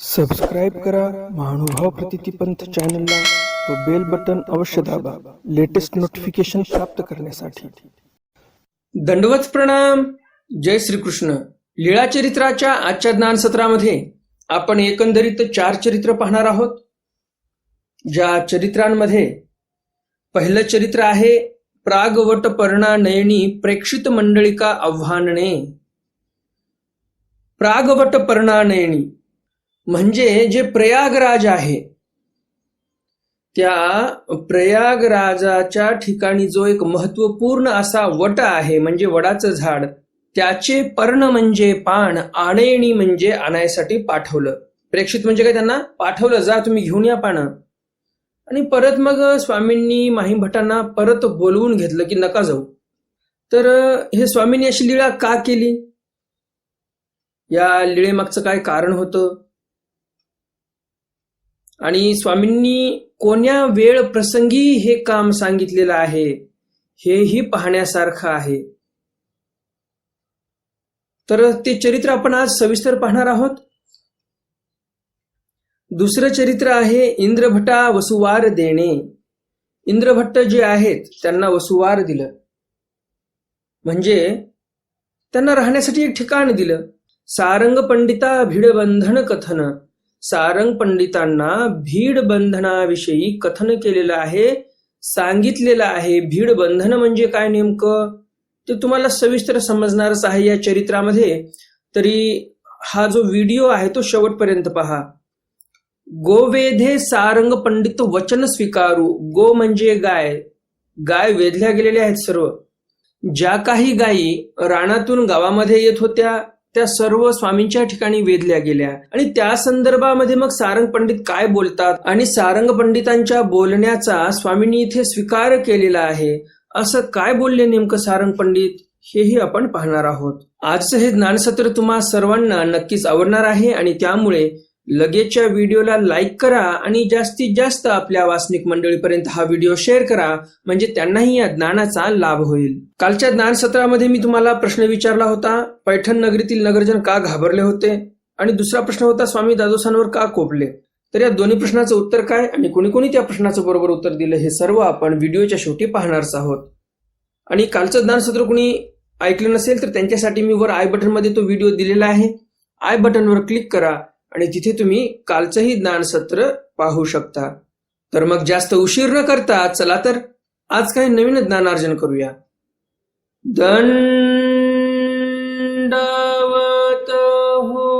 Subscribe करा महानुभाव प्रतितीपंथ चॅनलला व बेल बटन अवश्य दाबा लेटेस्ट नोटिफिकेशन प्राप्त करण्यासाठी. दंडवत प्रणाम. जय श्रीकृष्ण. लीळा चरित्राच्या आजच्या ज्ञान सत्रामध्ये आपण एकंदरीत चार चरित्र पाहणार आहोत. ज्या चरित्रांमध्ये पहिलं चरित्र आहे प्रागवट पर्णा नयनी प्रेक्षित मंडळिका आव्हानने. प्रागवट पर्णा नयनी. म्हणजे जे प्रयागराज आहे त्या प्रयागराजाच्या ठिकाणी जो एक महत्त्वपूर्ण असा वट आहे म्हणजे वडाचं झाड त्याचे पर्ण म्हणजे पान आणेणी म्हणजे आणायसाठी पाठवलं. प्रेक्षित म्हणजे काय त्यांना? पाठवलं जा तुम्ही घेऊन या पानं. आणि परत मग स्वामींनी माहीभटांना परत बोलवून घेतलं की नका जाऊ. तर हे स्वामींनी अशी लीळा का केली? या लीळेमागचं काय कारण होतं? आणि स्वामींनी कोण्या वेळ प्रसंगी हे काम सांगितलेलं आहे हेही पाहण्यासारखं आहे. तर ते चरित्र आपण आज सविस्तर पाहणार आहोत. दुसरं चरित्र आहे इंद्रभटा वसुवार देणे. इंद्रभट्ट जे आहेत त्यांना वसुवार दिलं. म्हणजे त्यांना राहण्यासाठी एक ठिकाण दिलं. सारंग पंडिता भिडबंधन कथन. सारंग पंडितांना भीड बंधनाविषयी कथन केलेलं आहे सांगितलेलं आहे. भीड बंधन म्हणजे काय नेमकं? ते तुम्हाला सविस्तर समजणारच आहे या चरित्रामध्ये. तरी हा जो व्हिडिओ आहे तो शेवटपर्यंत पहा. गोवेधे सारंग पंडित वचन स्वीकारू. गो म्हणजे गाय. गाय वेधल्या गेलेल्या आहेत सर्व. ज्या काही गायी रानातून गावामध्ये येत होत्या त्या सर्व स्वामींच्या ठिकाणी वेधल्या गेल्या. आणि त्या संदर्भामध्ये मग सारंग पंडित काय बोलतात? आणि सारंग पंडितांच्या बोलण्याचा स्वामींनी इथे स्वीकार केलेला आहे. असं काय बोलले नेमकं सारंग पंडित? हेही आपण पाहणार आहोत. आजचं हे ज्ञानसत्र तुम्हा सर्वांना नक्कीच आवडणार आहे आणि त्यामुळे लगेचच्या व्हिडिओला लाईक करा आणि जास्तीत जास्त आपल्या वासनिक मंडळीपर्यंत हा व्हिडिओ शेअर करा म्हणजे त्यांनाही या ज्ञानाचा लाभ होईल. कालच्या ज्ञान सत्रामध्ये मी तुम्हाला प्रश्न विचारला होता पैठण नगरीतील नगरजन का घाबरले होते? आणि दुसरा प्रश्न होता स्वामी दादोसांवर का कोपले? तर या दोन्ही प्रश्नाचं उत्तर काय? आणि कोणी कोणी त्या प्रश्नाचं बरोबर उत्तर दिलं हे सर्व आपण व्हिडिओच्या शेवटी पाहणारच आहोत. आणि कालचं ज्ञानसत्र कुणी ऐकलं नसेल तर त्यांच्यासाठी मी वर आय बटनमध्ये तो व्हिडिओ दिलेला आहे. आय बटनवर क्लिक करा. आणि तिथे तुम्ही कालचंही ज्ञानसत्र पाहू शकता. तर मग जास्त उशीर न करता चला तर आज काही नवीन ज्ञानार्जन करूया. दंडवत हो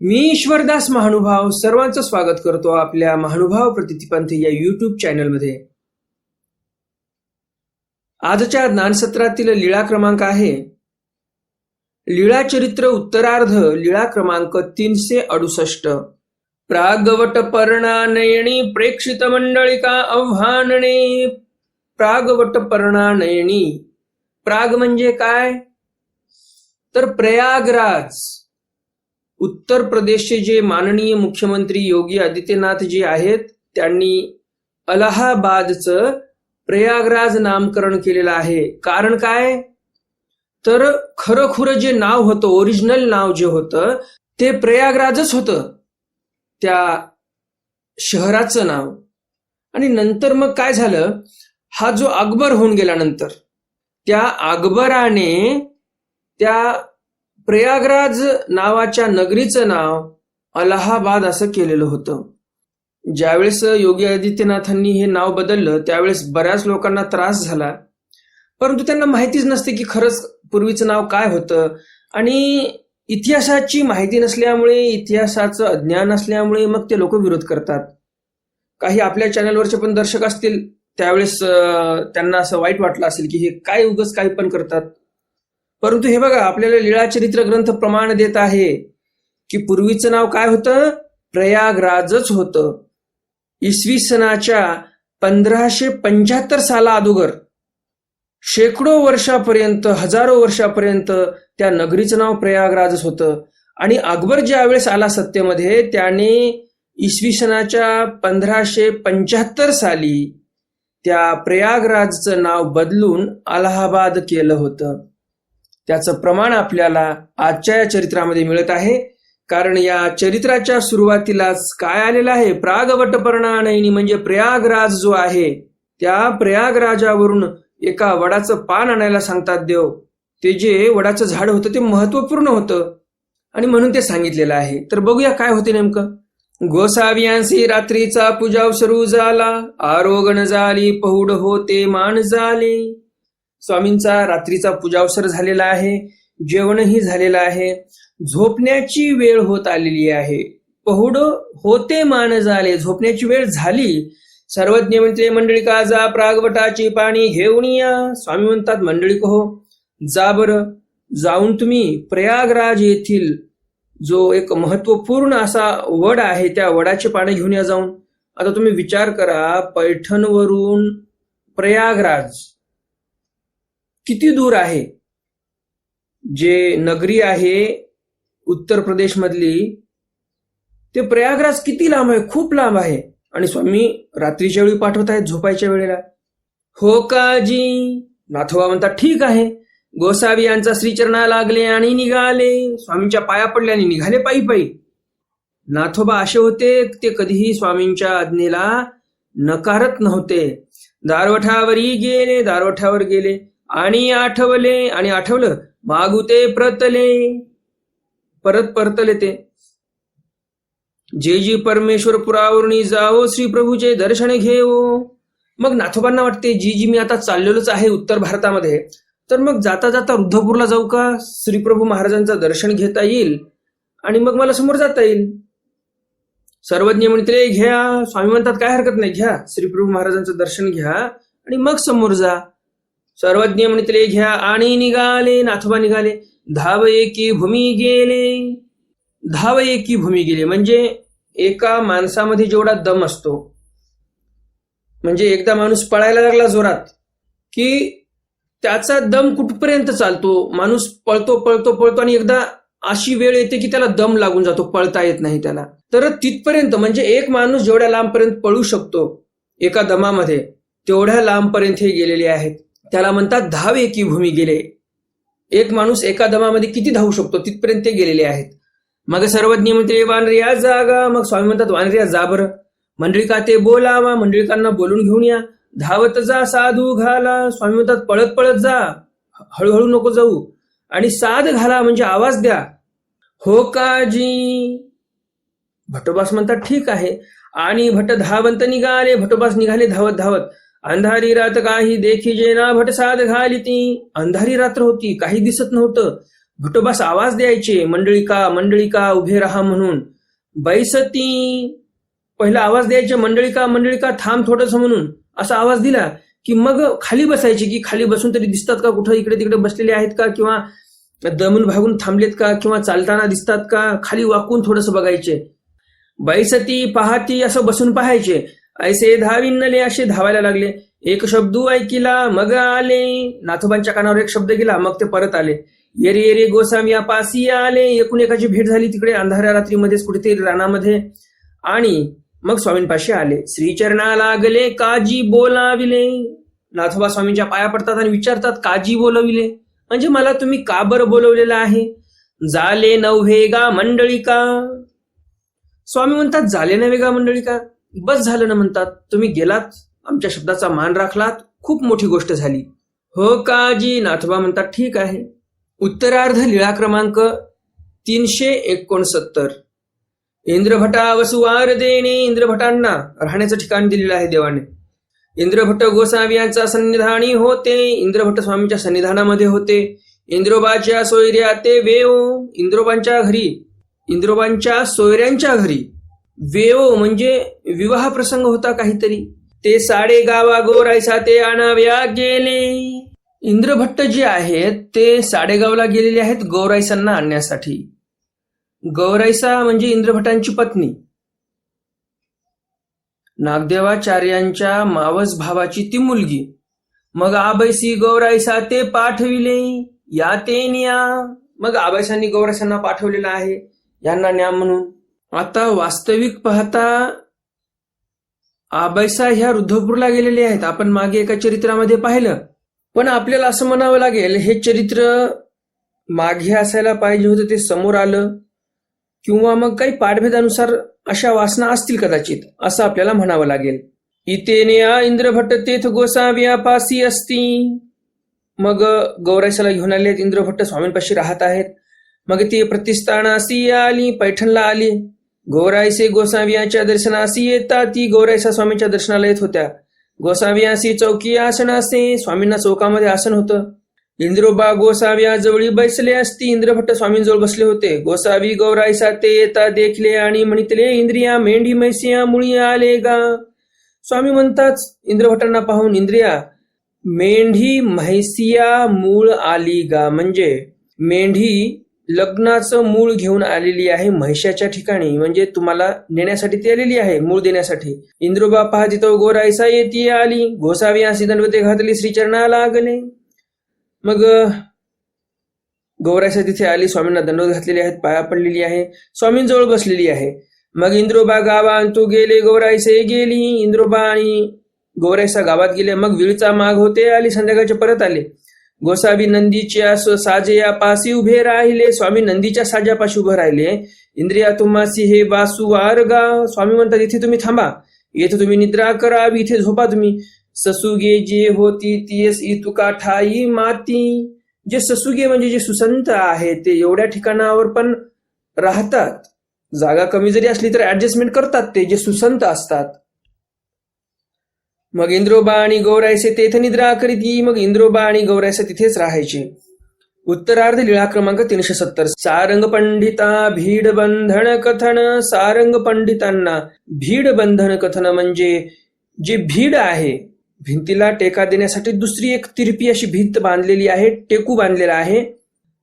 मी ईश्वरदास महानुभाव सर्वांचं स्वागत करतो आपल्या महानुभाव प्रतितीपंथ या युट्यूब चॅनलमध्ये आजच्या ज्ञानसत्रातील लीळा क्रमांक आहे लीळाचरित्र उत्तरार्ध लीळा क्रमांक तीनशे अडुसष्ट. प्रागवट पर्णानयणी प्रेक्षित मंडळिका आव्हानने प्रागवट पर्णानयणी प्राग म्हणजे काय? तर प्रयागराज. उत्तर प्रदेशचे जे माननीय मुख्यमंत्री योगी आदित्यनाथ जी आहेत त्यांनी अलाहाबादचं प्रयागराज नामकरण केलेलं आहे. कारण काय? तर खरंखुरं जे नाव होतं ओरिजिनल नाव जे होतं ते प्रयागराजच होतं. त्या शहराचं नाव. आणि नंतर मग काय झालं? हा जो अकबर होऊन गेल्यानंतर त्या अकबराने त्या प्रयागराज नावाच्या नगरीचं नाव अलाहाबाद असं केलेलं होतं. ज्यावेळेस योगी आदित्यनाथांनी हे नाव बदललं त्यावेळेस बऱ्याच लोकांना त्रास झाला. परंतु त्यांना माहितीच नसते की खरंच पूर्वीचं नाव काय होतं. आणि इतिहासाची माहिती नसल्यामुळे इतिहासाचं अज्ञान असल्यामुळे मग ते लोक विरोध करतात. काही आपल्या चॅनलवरचे पण दर्शक असतील त्यावेळेस त्यांना असं वाईट वाटलं असेल की हे काय उगच काही पण करतात. परंतु हे बघा आपल्याला लीळाचरित्र ग्रंथ प्रमाण देत आहे की पूर्वीचं नाव काय होतं? प्रयागराजच होतं. इसवी सनाच्या पंधराशे पंच्याहत्तर साला अगोदर शेकडो वर्षापर्यंत हजारो वर्षापर्यंत त्या नगरीचं नाव प्रयागराजच होतं. आणि अकबर ज्यावेळेस आला सत्तेमध्ये त्याने इसवी सनाच्या पंधराशे पंच्याहत्तर साली त्या प्रयागराजचं नाव बदलून अलाहाबाद केलं होतं. त्याचं प्रमाण आपल्याला आजच्या या चरित्रामध्ये मिळत आहे. कारण या चरित्राच्या सुरुवातीलाच काय आलेलं आहे? प्रागवटपर्णानयनी म्हणजे प्रयागराज जो आहे त्या प्रयागराजावरून एका वडाचं पान आणायला सांगतात देव. ते जे वडाचं झाड होतं ते महत्त्वपूर्ण होतं. आणि म्हणून ते सांगितलेलं आहे. तर बघूया काय होते नेमकं. गोसावियांसी रात्रीचा पूजाव सुरू झाला. आरोगण झाली पहुड होते मान झाले. स्वामींचा रात्रीचा पूजावसर झालेला आहे. जेवणही झालेलं आहे. झोपण्याची वेळ होत आलेली आहे. पहुड होते मान झाले. झोपण्याची वेळ झाली. सर्वज्ञ म्हणते मंडळी का जा प्रागवटाची पाणी घेऊन या? स्वामी म्हणतात मंडळी हो जा बरं. जाऊन तुम्ही प्रयागराज येथील जो एक महत्त्वपूर्ण असा वड आहे त्या वडाचे पाणी घेऊन या जाऊन. आता तुम्ही विचार करा पैठणवरून प्रयागराज किती दूर आहे? जे नगरी आहे उत्तर प्रदेश मधली ते प्रयागराज किती लांब आहे? खूप लांब आहे. आणि स्वामी रात्रीच्या वेळी पाठवत आहेत झोपायच्या वेळेला. हो काजी नाथोबा म्हणतात ठीक आहे. गोसावी यांचा श्रीचरणा लागले आणि निघाले. स्वामींच्या पाया पडले आणि निघाले पायी पायी. नाथोबा असे होते ते कधीही स्वामींच्या आज्ञेला नकारत नव्हते. दारवठावरही गेले दारवठावर गेले आणि आठवले आणि आठवलं मागुते प्रतले. परत परतले ते. जे जी परमेश्वर पुरावरणी जाओ श्री प्रभूचे दर्शन घेओ. मग नाथोबांना वाटते जी जी मी आता चाललेलोच आहे उत्तर भारतामध्ये. तर मग जाता जाता रुद्धपूरला जाऊ का? श्रीप्रभू महाराजांचं दर्शन घेता येईल आणि मग मला समोर जाता येईल. सर्वज्ञ म्हणते घ्या. स्वामी म्हणतात काय हरकत नाही घ्या. श्रीप्रभू महाराजांचं दर्शन घ्या आणि मग समोर जा. सर्वज्ञ म्हणते घ्या. आणि निघाले नाथोबा निघाले. धाव एकी भूमी गेले. धाव एकी भूमी गेले. म्हणजे एका माणसामध्ये जेवढा दम असतो म्हणजे एकदा माणूस पळायला लागला जोरात की त्याचा दम कुठपर्यंत चालतो? माणूस पळतो पळतो पळतो आणि एकदा अशी वेळ येते की त्याला दम लागून जातो पळता येत नाही त्याला. तर तिथपर्यंत म्हणजे एक माणूस जेवढ्या लांबपर्यंत पळू शकतो एका दमामध्ये तेवढ्या लांबपर्यंत हे गेलेले आहेत. त्याला म्हणतात धाव एकी भूमी गेले. एक माणूस एका दमामध्ये किती धावू शकतो? तिथपर्यंत ते गेलेले आहेत. मग सर्वज्ञ म्हणते वानरिया जागा. मग स्वामी म्हणतात वानरिया जा बरं. मंडळिका ते बोलावा? मंडळिकांना बोलून घेऊन या. धावत जा साधू घाला. स्वामी म्हणतात पळत पळत जा. हळूहळू नको जाऊ. आणि साध घाला म्हणजे आवाज द्या. हो काजी. भटोबास म्हणतात ठीक आहे. आणि भट धावंत निघाले. भटोबास निघाले धावत धावत. अंधारी रात काही देखी जेना भट साध घाली ती अंधारी रात्र होती काही दिसत नव्हतं. भटोबास आवाज द्यायचे मंडळिका मंडळिका उभे राहा म्हणून. बैसती पहिला आवाज द्यायचे मंडळिका मंडळिका थांब थोडस म्हणून. असा आवाज दिला की मग खाली बसायचे की खाली बसून तरी दिसतात का? कुठं इकडे तिकडे बसलेले आहेत का? किंवा दमून भागून थांबलेत का? किंवा चालताना दिसतात का? खाली वाकून थोडस बघायचे. बैसती पाहती असं बसून पाहायचे. ऐसे धाविनले असे धावायला लागले. एक शब्द ऐकिला मग आले. नाथोबांच्या कानावर एक शब्द गेला मग ते परत आले. येरे येरे गोसावी या पासी आले. एकूण एकाची भेट झाली तिकडे अंधाऱ्या रात्रीमध्येच कुठेतरी रानामध्ये. आणि मग स्वामींपाशी आले. श्रीचरणा लागले काजी बोलाविले. नाथोबा स्वामींच्या पाया पडतात आणि विचारतात काजी बोलविले? म्हणजे मला तुम्ही का बरं बोलवलेलं आहे? झाले नवहेगा मंडळिका स्वामी म्हणतात झाले नव्हे का? मंडळिका बस झालं ना म्हणतात. तुम्ही गेलात आमच्या शब्दाचा मान राखलात. खूप मोठी गोष्ट झाली. हो काजी नाथोबा म्हणतात ठीक आहे. उत्तरार्ध लीळा क्रमांक तीनशे एकोणसत्तर. इंद्रभटा वसुवार देणे इंद्रभटांना राहण्याचं ठिकाण दिलेलं आहे देवाने. इंद्रभट गोसावी यांचा सन्निधानी होते इंद्रभट स्वामींच्या सन्निधानामध्ये होते. इंद्रोबाच्या सोयऱ्या ते वेव इंद्रोबांच्या घरी इंद्रोबांच्या सोयऱ्यांच्या घरी. वेव म्हणजे विवाह प्रसंग होता काहीतरी. ते साडे गावा गोरायसा ते आणाव्या गेले. इंद्रभट्ट जे आहेत ते साडेगावला गेलेले आहेत गौरायसांना आणण्यासाठी. गौरायसा म्हणजे इंद्रभट्टांची पत्नी. नागदेवाचार्यांच्या मावस भावाची ती मुलगी. मग आबैसी गौरायसा ते पाठविले या ते न्या. मग आबैसांनी गौरायसांना पाठवलेलं आहे यांना न्या म्हणून. आता वास्तविक पाहता आबैसा ह्या रुद्धपूरला गेलेले आहेत. आपण मागे एका चरित्रामध्ये पाहिलं. पण आपल्याला असं म्हणावं लागेल हे चरित्र मागे असायला पाहिजे होतं ते समोर आलं किंवा मग काही पाठभेदानुसार अशा वासना असतील कदाचित असं आपल्याला म्हणावं लागेल. इतेनेया इंद्रभट्ट तेथ गोसाव्यापासी असती. मग गौरायसाला घेऊन आले आहेत इंद्रभट्ट स्वामींपाशी राहत आहेत. मग ते प्रतिष्ठानासी आली पैठणला आली. गौरायसे गोसावियाच्या दर्शनासी येता ती गौरायसा स्वामींच्या दर्शनाला येत होत्या. गोसावियासी चौकी आसन असे स्वामींना चौकामध्ये आसन होतं. इंद्रोबा गोसाव्या जवळी बैसले असती. इंद्रभट्ट स्वामींजवळ बसले होते. गोसावी गौराई साते येता देखले आणि म्हणितले इंद्रिया मेंढी मैसिया मुळी आले गा स्वामी म्हणतात इंद्रभट्टांना पाहून इंद्रिया मेंढी म्हैसिया मूळ आली गा म्हणजे मेंढी लग्नाचं मूळ घेऊन आलेली आहे महिषाच्या ठिकाणी. म्हणजे तुम्हाला नेण्यासाठी ती आलेली आहे मूळ देण्यासाठी. इंद्रोबा पाहती तो गोरायसा येती आली. गोसावी आसी दंडवते घातली श्रीचरणाला आगले मग गौरायसा तिथे आली. स्वामींना दंडवत घातलेली आहेत पाया पडलेली आहे. स्वामींजवळ बसलेली आहे. मग इंद्रोबा गावा तू गेले गौरायसे गेली. इंद्रोबा आणि गौरायसा गावात गेले. मग विळचा माग होते आली संध्याकाळचे परत आले. गोसावी नंदीच्या साजया साजेया पासी उभे राहिले. स्वामी नंदीच्या साजापाशी उभे राहिले. इंद्रिया तुम्हासी हे वासू वारगा स्वामी म्हणतात इथे तुम्ही थांबा. येथे तुम्ही निद्रा करावी. इथे झोपा तुम्ही. ससुगे जे होती तीस इतुका ठाई माती. जे ससुगे म्हणजे जे सुसंत आहे ते एवढ्या ठिकाणावर पण राहतात. जागा कमी जरी असली तर ऍडजस्टमेंट करतात ते जे सुसंत असतात. मग इंद्रोबा आणि गौरायसे तेथे निद्रा करीत मग इंद्रोबा आणि गौरायसे तिथेच राहायचे. उत्तरार्ध लीळा क्रमांक तीनशे सत्तर. सारंग पंडिता भीड बंधन कथन सारंग पंडितांना भीड बंधन कथन म्हणजे जे भीड आहे भिंतीला टेका देण्यासाठी दुसरी एक तिरपी अशी भिंत बांधलेली आहे टेकू बांधलेला आहे.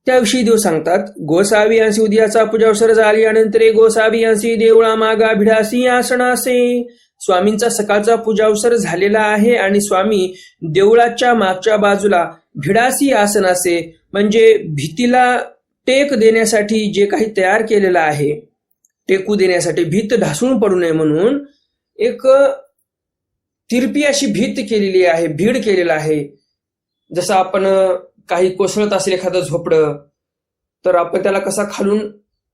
त्याविषयी देव सांगतात गोसावी यांसी उद्याचा पूजावसर झाली अनंतरे गोसावी यांसी देवळा मागा भिडासी आसनासे स्वामींचा सकाळचा पूजावसर झालेला आहे आणि स्वामी देवळाच्या मागच्या बाजूला भिडासी आसन असे म्हणजे भीतीला टेक देण्यासाठी जे काही तयार केलेलं आहे टेकू देण्यासाठी भीत ढासळून पडू नये म्हणून एक तिरपी अशी भीत केलेली आहे भीड केलेला आहे. जसं आपण काही कोसळत असेल एखादं झोपडं तर आपण त्याला कसा खालून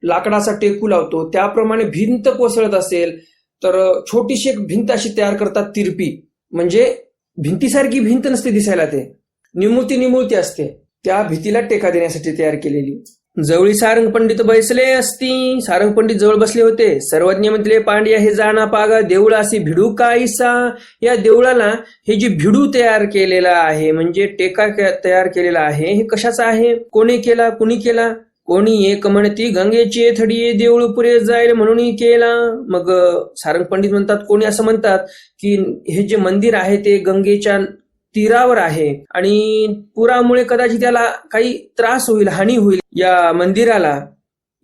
लाकडाचा टेकू लावतो त्याप्रमाणे भिंत कोसळत असेल तर छोटीशी एक भिंत अशी तयार करतात तिरपी. म्हणजे भिंतीसारखी भिंत नसते दिसायला ते. निमुळती निमुळती असते. त्या भीतीला टेका देण्यासाठी तयार केलेली. जवळी सारंग पंडित बैसले असती. सारंग पंडित जवळ बसले होते. सर्वज्ञ म्हटले पांड्या हे जाणा पागा देऊळ असे भिडू कायसा या देवळाला हे जे भिडू तयार केलेला आहे म्हणजे टेका तयार केलेला आहे हे कशाचा आहे? कोणी केला? कुणी केला? कोणी एक म्हणती गंगेची थडी देऊळ पुरे जाईल म्हणून केला. मग सारंग पंडित म्हणतात कोणी असं म्हणतात की हे जे मंदिर आहे ते गंगेच्या तीरावर आहे आणि पुरामुळे कदाचित त्याला काही त्रास होईल हानी होईल या मंदिराला.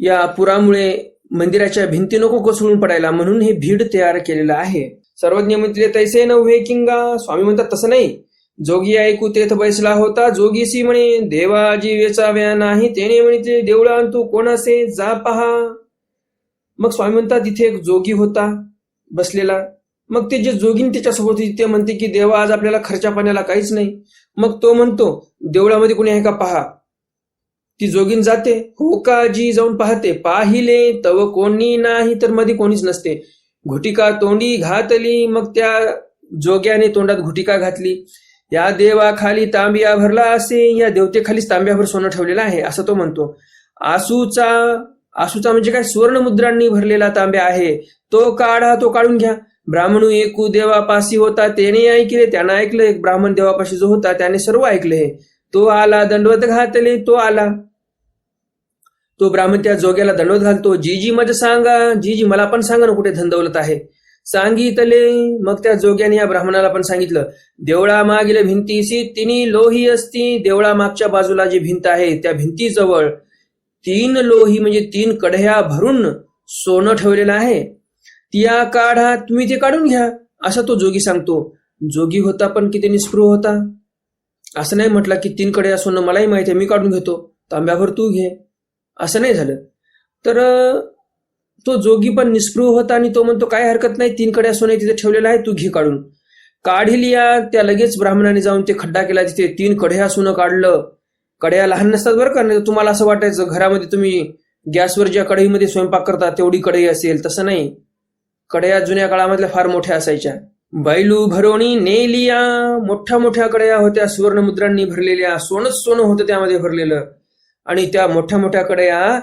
या पुरामुळे मंदिराच्या भिंती नको कोसळून पडायला म्हणून हे भीड तयार केलेलं आहे. सर्वज्ञ म्हटले तैसे नव्हे किंगा. स्वामी म्हणतात तसं नाही. जोगी ऐकू तेथ बैसला होता. जोगीसी म्हणे देवा वेचाव्या नाही तेने म्हणे देवळा तू कोण असे जा पहा. मग स्वामी म्हणतात तिथे एक जोगी होता बसलेला. मग ते जे जोगीन त्याच्यासोबत होती ते म्हणते की देवा आज आपल्याला खर्चा पाण्याला काहीच नाही. मग तो म्हणतो देवळामध्ये कोणी आहे का? पहा. ती जोगीन जाते हो का जी जाऊन पाहते? पाहिले तव कोणी नाही तर मध्ये कोणीच नसते. घुटिका तोंडी घातली मग त्या जोग्याने तोंडात घुटिका घातली. या देवा खाली तांबिया भरला असे या देवतेखालीच तांब्याभर सोनं ठेवलेलं आहे असं तो म्हणतो. आसूचा आसूचा म्हणजे काय? सुवर्ण मुद्रांनी भरलेला तांब्या आहे. तो काढा तो काढून घ्या. ब्राह्मणू एकू देवापाशी होता त्याने ऐकले त्यानं ऐकलं एक ब्राह्मण देवापाशी जो होता त्याने सर्व ऐकले. तो आला दंडवत घातले तो आला. तो ब्राह्मण त्या जोग्याला दंडवत घालतो. जी जी मज सांगा. जी जी मला पण सांगा ना कुठे धंदवलत आहे. सांगितले. मग त्या जोग्याने या ब्राह्मणाला पण सांगितलं देवळा मागील भिंतीशी तिन्ही लोही असती. देवळा मागच्या बाजूला जी भिंत आहे त्या भिंतीजवळ तीन लोही म्हणजे तीन कढया भरून सोनं ठेवलेलं आहे. तिया काढा तुम्ही ते काढून घ्या. असा तो जोगी सांगतो. जोगी होता पण किती निस्पृह होता. असं नाही म्हटलं की तीन कड्या सोनं मलाही माहिती आहे मी काढून घेतो. तांब्याभर तू घे. असं नाही झालं. तर तो जोगी पण निस्पृह होता आणि तो म्हणतो काय हरकत नाही तीन कड्या सोने तिथे ठेवलेलं आहे तू घे काढून. काढिलिया त्या लगेच ब्राह्मणाने जाऊन ते खड्डा केला तिथे तीन कढ्या सोनं काढलं. कढ्या लहान नसतात बरं का नाही तुम्हाला असं वाटायचं घरामध्ये तुम्ही गॅसवर ज्या कढईमध्ये स्वयंपाक करता तेवढी कढई असेल. तसं नाही. कढया जुन्या काळामधल्या फार मोठ्या असायच्या. बैलू भरोणी नेलिया. मोठ्या मोठ्या कड्या होत्या सुवर्ण मुद्रांनी भरलेल्या सोनच सोनं होतं त्यामध्ये भरलेलं. आणि त्या मोठ्या मोठ्या कड्या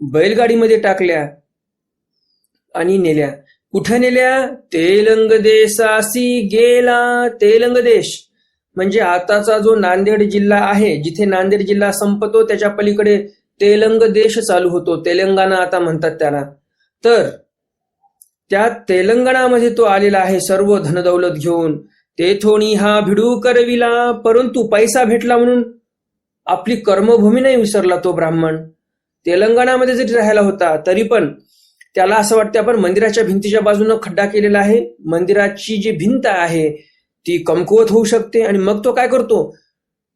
बैलगाडीमध्ये टाकल्या. आणि नेल्या. कुठं नेल्या? तेलंग देशासी गेला तेलंग देश म्हणजे आताचा जो नांदेड जिल्हा आहे जिथे नांदेड जिल्हा संपतो त्याच्या पलीकडे तेलंग देश चालू होतो. तेलंगणा आता म्हणतात त्याला. तर त्या तेलंगणामध्ये तो आलेला आहे सर्व धनदौलत घेऊन. तेथोणी हा भिडू करविला परंतु पैसा भेटला म्हणून आपली कर्मभूमी नाही विसरला तो ब्राह्मण. तेलंगणामध्ये जरी राहायला होता तरी पण त्याला असं वाटतं आपण मंदिराच्या भिंतीच्या बाजूनं खड्डा केलेला आहे. मंदिराची जी भिंत आहे ती कमकुवत होऊ शकते. आणि मग तो काय करतो?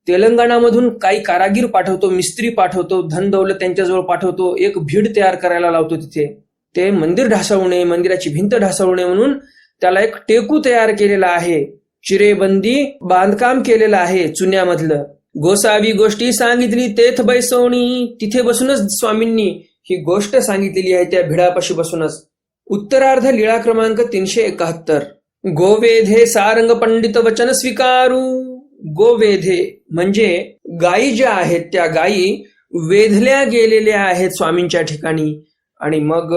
तेलंगणामधून काही कारागीर पाठवतो मिस्त्री पाठवतो धन दौलत त्यांच्याजवळ पाठवतो एक भीड तयार करायला लावतो तिथे. ते मंदिर ढासवणे मंदिराची भिंत ढासवणे म्हणून त्याला एक टेकू तयार केलेला आहे. चिरेबंदी बांधकाम केलेलं आहे चुन्यामधलं. गोसावी गोष्टी सांगितली तेथ बैसवणी. तिथे बसूनच स्वामींनी ही गोष्ट सांगितलेली आहे त्या भिडापाशी बसूनच. उत्तरार्ध लीळा क्रमांक तीनशे एकाहत्तर. गोवेधे सारंग पंडित वचन स्वीकारू. गोवेधे म्हणजे गायी ज्या आहेत त्या गायी वेधल्या गेलेल्या आहेत स्वामींच्या ठिकाणी. आणि मग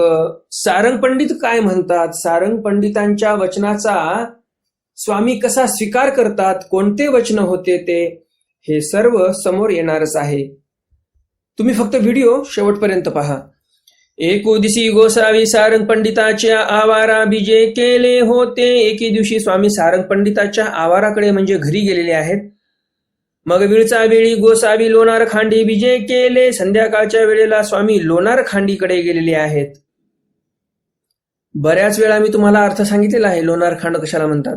सारंग पंडित काय म्हणतात? सारंग पंडितांच्या वचनाचा स्वामी कसा स्वीकार करतात? कोणते वचन होते ते? हे सर्व समोर येणारच आहे. तुम्ही फक्त व्हिडिओ शेवटपर्यंत पहा. एकोदिशी गोसावी सारंग पंडिताच्या आवारा बीजे केले होते. एके दिवशी स्वामी सारंग पंडिताच्या आवाराकडे म्हणजे घरी गेलेले आहेत. मग वेळचा वेळी गोसावी लोणार खांडी विजय केले. संध्याकाळच्या वेळेला स्वामी लोणार खांडीकडे गेलेले आहेत. बऱ्याच वेळा मी तुम्हाला अर्थ सांगितलेला आहे लोणार खांड कशाला म्हणतात?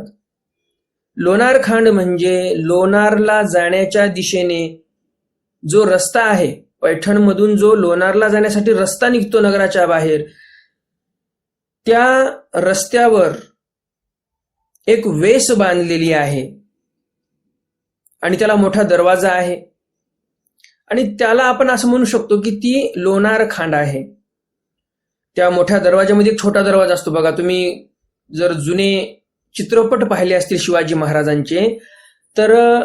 लोणार खांड म्हणजे लोणारला जाण्याच्या दिशेने जो रस्ता आहे पैठणमधून जो लोणारला जाण्यासाठी रस्ता निघतो नगराच्या बाहेर त्या रस्त्यावर एक वेस बांधलेली आहे आणि त्याला मोठा दरवाजा आहे. आणि त्याला आपण असं म्हणू शकतो की ती लोणार खांड आहे. त्या मोठ्या दरवाजामध्ये एक छोटा दरवाजा असतो. बघा तुम्ही जर जुने चित्रपट पाहिले असतील शिवाजी महाराजांचे तर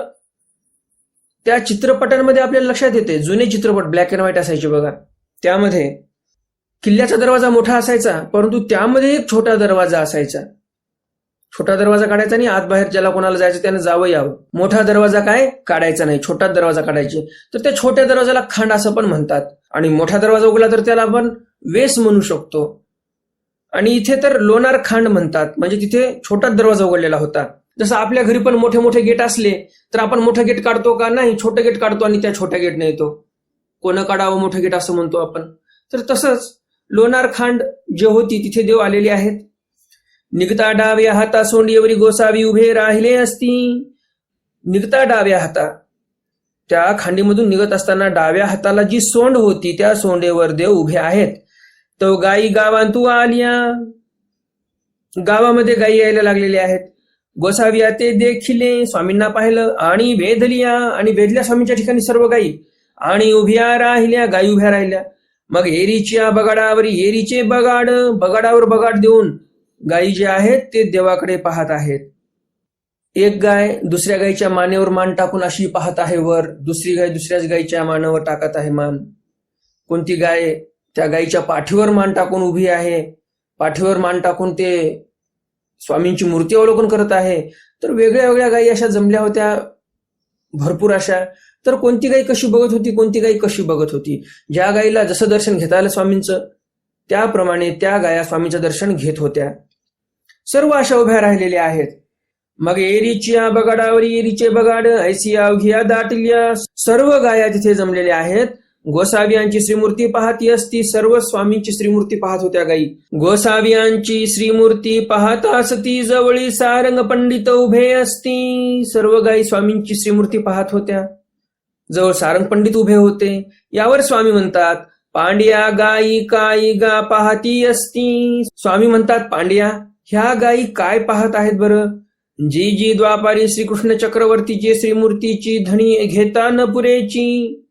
त्या चित्रपटांमध्ये आपल्याला लक्षात येते. जुने चित्रपट ब्लॅक अँड व्हाईट असायचे बघा. त्यामध्ये किल्ल्याचा दरवाजा मोठा असायचा परंतु त्यामध्ये एक छोटा दरवाजा असायचा. छोटा दरवाजा काढायचा आणि आत बाहेर ज्याला कोणाला जायचं त्यानं जावं यावं. मोठा दरवाजा काय? काढायचा नाही. छोटा दरवाजा काढायचे. तर त्या छोट्या दरवाजाला खांड असं पण म्हणतात. आणि मोठा दरवाजा उघडला तर त्याला आपण वेस म्हणू शकतो. आणि इथे तर लोणार खांड म्हणतात. म्हणजे तिथे छोटा दरवाजा उघडलेला होता. जसं आपल्या घरी पण मोठे मोठे गेट असले तर आपण मोठं गेट काढतो का नाही? छोटं गेट काढतो आणि त्या छोट्या गेटने येतो. कोणं काढावं मोठं गेट असं म्हणतो आपण. तर तसंच लोणार खांड जे होती तिथे देव आलेले आहेत. निघता डाव्या हाता सोंडीवरी गोसावी उभे राहिले असती. निघता डाव्या हाता. त्या खांडीमधून निघत असताना डाव्या हाताला जी सोंड होती त्या सोंडेवर देव उभे आहेत. तो गायी गावांतू आलिया. गावामध्ये गायी यायला लागलेल्या आहेत. गोसाव्या ते देखिले स्वामींना पाहिलं. आणि वेधलिया आणि वेधल्या स्वामींच्या ठिकाणी सर्व गायी आणि उभ्या राहिल्या गायी उभ्या राहिल्या. मग एरीच्या बगाडावर एरीचे बगाड बगाडावर बगाड देऊन गायी जे आहेत ते देवाकडे पाहत आहेत. एक गाय दुसऱ्या गायीच्या मानेवर मान टाकून अशी पाहत आहे वर. दुसरी गाय दुसऱ्याच गायीच्या मानावर टाकत आहे मान. कोणती गाय त्या गायीच्या पाठीवर मान टाकून उभी आहे? पाठीवर मान टाकून ते स्वामींची मूर्ती अवलोकन करत आहे. तर वेगळ्या वेगळ्या गायी अशा जमल्या होत्या भरपूर अशा. तर कोणती गाई कशी बघत होती कोणती गाई कशी बघत होती? ज्या गायीला जसं दर्शन घेता आलं स्वामींचं त्याप्रमाणे त्या गाया स्वामींचं दर्शन घेत होत्या. सर्व अशा उभ्या राहिलेल्या आहेत. मग एरीच्या बगाडावर एरीचे बगाड ऐसी अवघिया दाटल्या सर्व गाया तिथे जमलेल्या आहेत. गोसावियांची श्रीमूर्ती पाहती असती सर्व स्वामींची श्रीमूर्ती पाहत होत्या गाई. गोसावियांची श्रीमूर्ती पाहत असती जवळी सारंग पंडित उभे असती. सर्व गाई स्वामींची श्रीमूर्ती पाहत होत्या. जवळ सारंग पंडित उभे होते. यावर स्वामी म्हणतात पांड्या गाई काई गा पाहती असती? स्वामी म्हणतात पांड्या ह्या गाई काय पाहत आहेत बरं? जी जी द्वापारी श्रीकृष्ण चक्रवर्तीची श्रीमूर्तीची धनी घेता न पुरेची.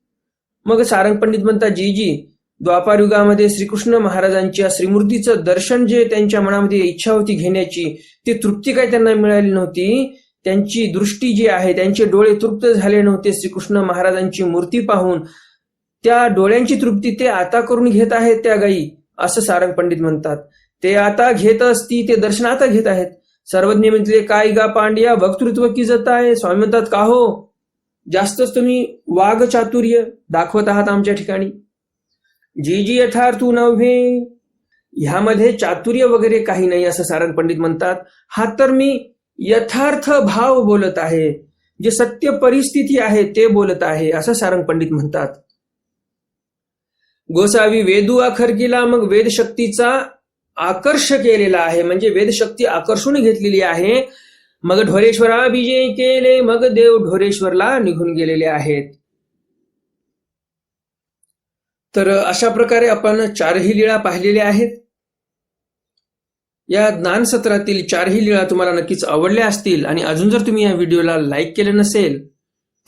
मग सारंग पंडित म्हणतात जी जी द्वापार युगामध्ये श्रीकृष्ण महाराजांच्या श्रीमूर्तीचं दर्शन जे त्यांच्या मनामध्ये इच्छा होती घेण्याची ती तृप्ती काही त्यांना मिळाली नव्हती. त्यांची दृष्टी जी आहे त्यांचे डोळे तृप्त झाले नव्हते श्रीकृष्ण महाराजांची मूर्ती पाहून. त्या डोळ्यांची तृप्ती ते आता करून घेत आहेत त्या गायी असं सारंग पंडित म्हणतात. ते आता घेत असती ते दर्शन आता घेत आहेत. सर्वज्ञ म्हटले काय गा पांड्या वक्तृत्व की जात आहे स्वामी म्हणतात का हो? जास्तच तुम्ही वाघ चातुर्य दाखवत आहात आमच्या ठिकाणी. जी जी यथार्थ नव्हे ह्यामध्ये चातुर्य वगैरे काही नाही असं सारंग पंडित म्हणतात. हा तर मी यथार्थ भाव बोलत आहे. जे सत्य परिस्थिती आहे ते बोलत आहे असं सारंग पंडित म्हणतात. गोसावी वेदू आखर मग वेदशक्तीचा आकर्ष केलेला आहे. म्हणजे वेदशक्ती आकर्षून घेतलेली आहे. मग ढोरेश्वरा विजय केले मग देव ढोरेश्वरला निघून गेलेले आहेत. तर अशा प्रकारे आपण चारही लीळा पाहिलेल्या आहेत. या ज्ञान सत्रातील चारही लीळा तुम्हाला नक्कीच आवडल्या असतील आणि अजून जर तुम्ही या व्हिडिओला लाईक केले नसेल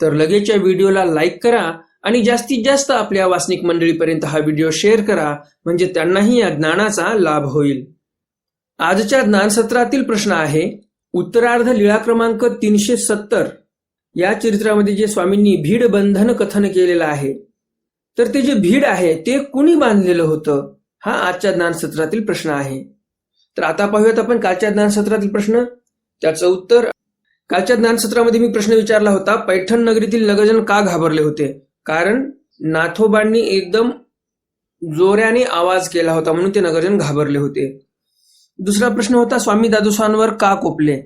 तर लगेच या व्हिडिओला लाईक करा आणि जास्तीत जास्त आपल्या वासनिक मंडळीपर्यंत हा व्हिडिओ शेअर करा म्हणजे त्यांनाही या ज्ञानाचा लाभ होईल. आजच्या ज्ञानसत्रातील प्रश्न आहे उत्तरार्ध लीळा क्रमांक तीनशे सत्तर या चरित्रामध्ये जे स्वामींनी भीड बंधन कथन केलेलं आहे तर ते जे भीड आहे ते कुणी बांधलेलं होतं हा आजच्या ज्ञानसत्रातील प्रश्न आहे. तर आता पाहूयात आपण कालच्या ज्ञानसत्रातील प्रश्न. त्याचं उत्तर कालच्या ज्ञानसत्रामध्ये मी प्रश्न विचारला होता पैठण नगरीतील नगरजन का घाबरले होते? कारण नाथोबांनी एकदम जोऱ्याने आवाज केला होता म्हणून ते नगरजन घाबरले होते. दुसरा प्रश्न होता स्वामी दादोसांवर का कोपले?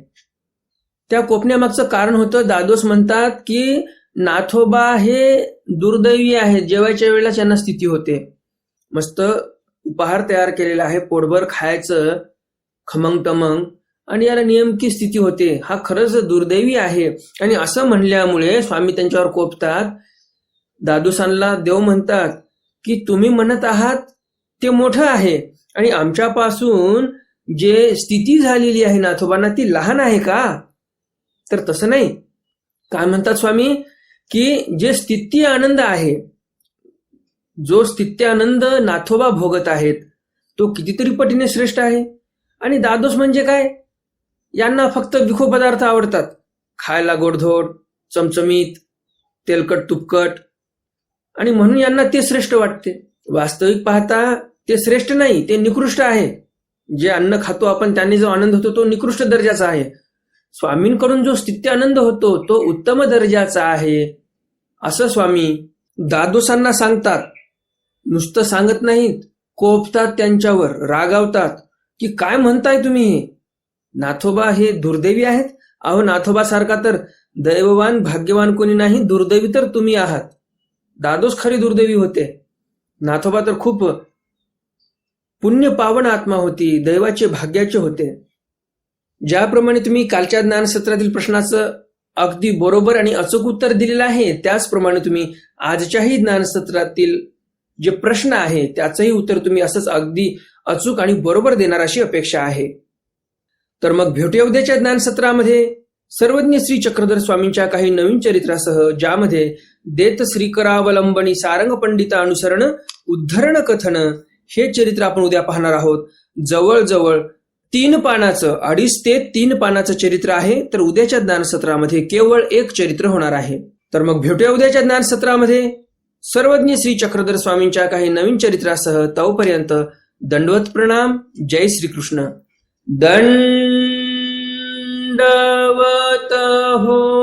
त्या कोपण्यामागचं कारण होतं दादोस म्हणतात की नाथोबा हे दुर्दैवी आहे जेवायच्या वेळेला त्यांना स्थिती होते. मस्त उपहार तयार केलेला आहे पोटभर खायचं खमंग टमंग आणि याला नेमकी स्थिती होते. हा खरंच दुर्दैवी आहे. आणि असं म्हणल्यामुळे स्वामी त्यांच्यावर कोपतात. दादूसांना देव म्हणतात की तुम्ही म्हणत आहात ते मोठं आहे. आणि आमच्यापासून जे स्थिती झालेली आहे नाथोबांना ती लहान आहे का? तर तसं नाही. काय म्हणतात स्वामी? की जे स्थिती आनंद आहे जो स्थित्य आनंद नाथोबा भोगत आहेत तो कितीतरी पटीने श्रेष्ठ आहे. आणि दादोस म्हणजे काय? यांना फक्त विखो पदार्थ आवडतात. खायला गोडधोड चमचमीत तेलकट तुपकट. आणि म्हणून यांना ते श्रेष्ठ वाटते. वास्तविक पाहता ते श्रेष्ठ नाही ते निकृष्ट आहे. जे अन्न खातो आपण त्यांनी जो आनंद होतो तो निकृष्ट दर्जाचा आहे. स्वामींकडून जो स्थित्य आनंद होतो तो उत्तम दर्जाचा आहे. असं स्वामी दादोसांना सांगतात. नुसतं सांगत नाहीत कोपतात त्यांच्यावर रागावतात. की काय म्हणताय तुम्ही हे? नाथोबा हे दुर्दैवी आहेत? अहो नाथोबा सारखा तर दैववान भाग्यवान कोणी नाही दुर्दैवी तर तुम्ही आहात. दादोस खरी दुर्दैवी होते. नाथोबा तर खूप पुण्य पावन आत्मा होती दैवाचे भाग्याचे होते. ज्याप्रमाणे तुम्ही कालच्या ज्ञानसत्रातील प्रश्नाचं अगदी बरोबर आणि अचूक उत्तर दिलेलं आहे त्याचप्रमाणे तुम्ही आजच्याही ज्ञानसत्रातील जे प्रश्न आहे त्याचंही उत्तर तुम्ही असंच अगदी अचूक आणि बरोबर देणार अशी अपेक्षा आहे. तर मग भेटूया उद्याच्या ज्ञानसत्रामध्ये सर्वज्ञ श्री चक्रधर स्वामींच्या काही नवीन चरित्रासह ज्यामध्ये देत श्रीकरावलंबनी सारंग पंडिता अनुसरण उद्धरण कथन हे चरित्र आपण उद्या पाहणार आहोत. जवळजवळ तीन पानाचं अडीच ते तीन पानाचं चरित्र आहे. तर उद्याच्या ज्ञानसत्रामध्ये केवळ एक चरित्र होणार आहे. तर मग भेटूया उद्याच्या ज्ञानसत्रामध्ये. सर्वज्ञ श्री चक्रधर स्वामींच्या काही नवीन चरित्रासह तोपर्यंत दंडवत प्रणाम. जय श्रीकृष्ण. दंडवत हो.